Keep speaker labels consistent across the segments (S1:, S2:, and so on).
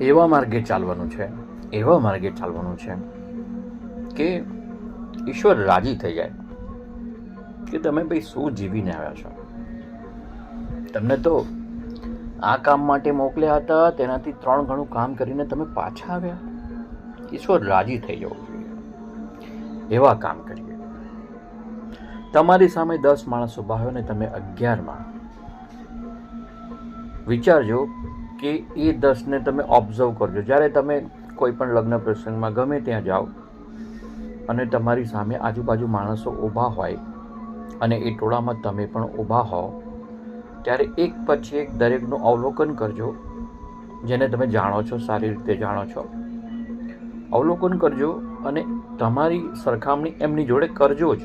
S1: એવા માર્ગે ચાલવાનું છે, એવા માર્ગે ચાલવાનું છે કે ઈશ્વર રાજી થઈ જાય, કે તમે ભાઈ શું જીવીને આવ્યા છો. તમને તો આ કામ માટે મોકલ્યા હતા, તેનાથી ત્રણ ઘણું કામ કરીને તમે પાછા આવ્યા. ઈશ્વર રાજી થઈ જવું જોઈએ. એવા કામ કરીએ. તમારી સામે દસ માણસ ઊભા હોય ને તમે અગિયારમાં વિચારજો કે એ દસને તમે ઓબ્ઝર્વ કરજો. જ્યારે તમે કોઈ પણ લગ્ન પ્રસંગમાં ગમે ત્યાં જાઓ અને તમારી સામે આજુબાજુ માણસો ઊભા હોય અને એ ટોળામાં તમે પણ ઊભા હો, ત્યારે એક પછી એક દરેકનું અવલોકન કરજો, જેને તમે જાણો છો, સારી રીતે જાણો છો. અવલોકન કરજો અને તમારી સરખામણી એમની જોડે કરજો જ.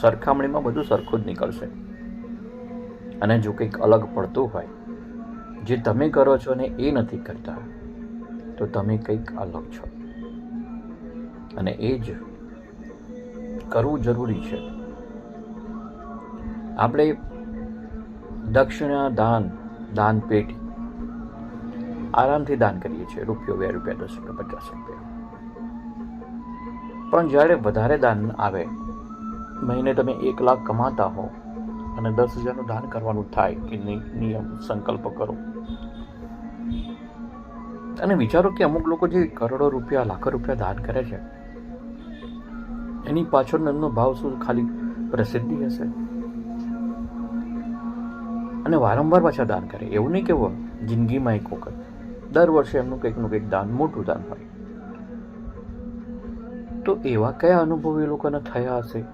S1: સરખામણીમાં બધું સરખું જ નીકળશે. અને જો કંઈક અલગ પડતું હોય જે તમે કરો છો ને એ નથી કરતા, તો તમે કંઈક અલગ છો. અને એ જ કરવું જરૂરી છે. આપણે દક્ષિણા દાન દાન પેટી આરામથી દાન કરીએ છીએ, રૂપિયો, બે રૂપિયા, દસ રૂપિયા, પચાસ રૂપિયા. પણ જ્યારે વધારે દાન આવે, મહિને તમે એક લાખ કમાતા હો અને દસ હજારનું દાન કરવાનું થાય કે નહીં, નિયમ, સંકલ્પ કરો. અને વિચારો કે અમુક લોકો જે કરોડો રૂપિયા, લાખો રૂપિયા દાન કરે છે, એની પાછળનો એમનો ભાવ શું ખાલી પ્રસિદ્ધિ હશે? અને વારંવાર પાછા દાન કરે. એવું નહીં કેવું જિંદગીમાં એક વખત. દર વર્ષે એમનું કંઈકનું કંઈક દાન, મોટું દાન હોય. તો એવા કયા અનુભવ એ લોકોને થયા હશે?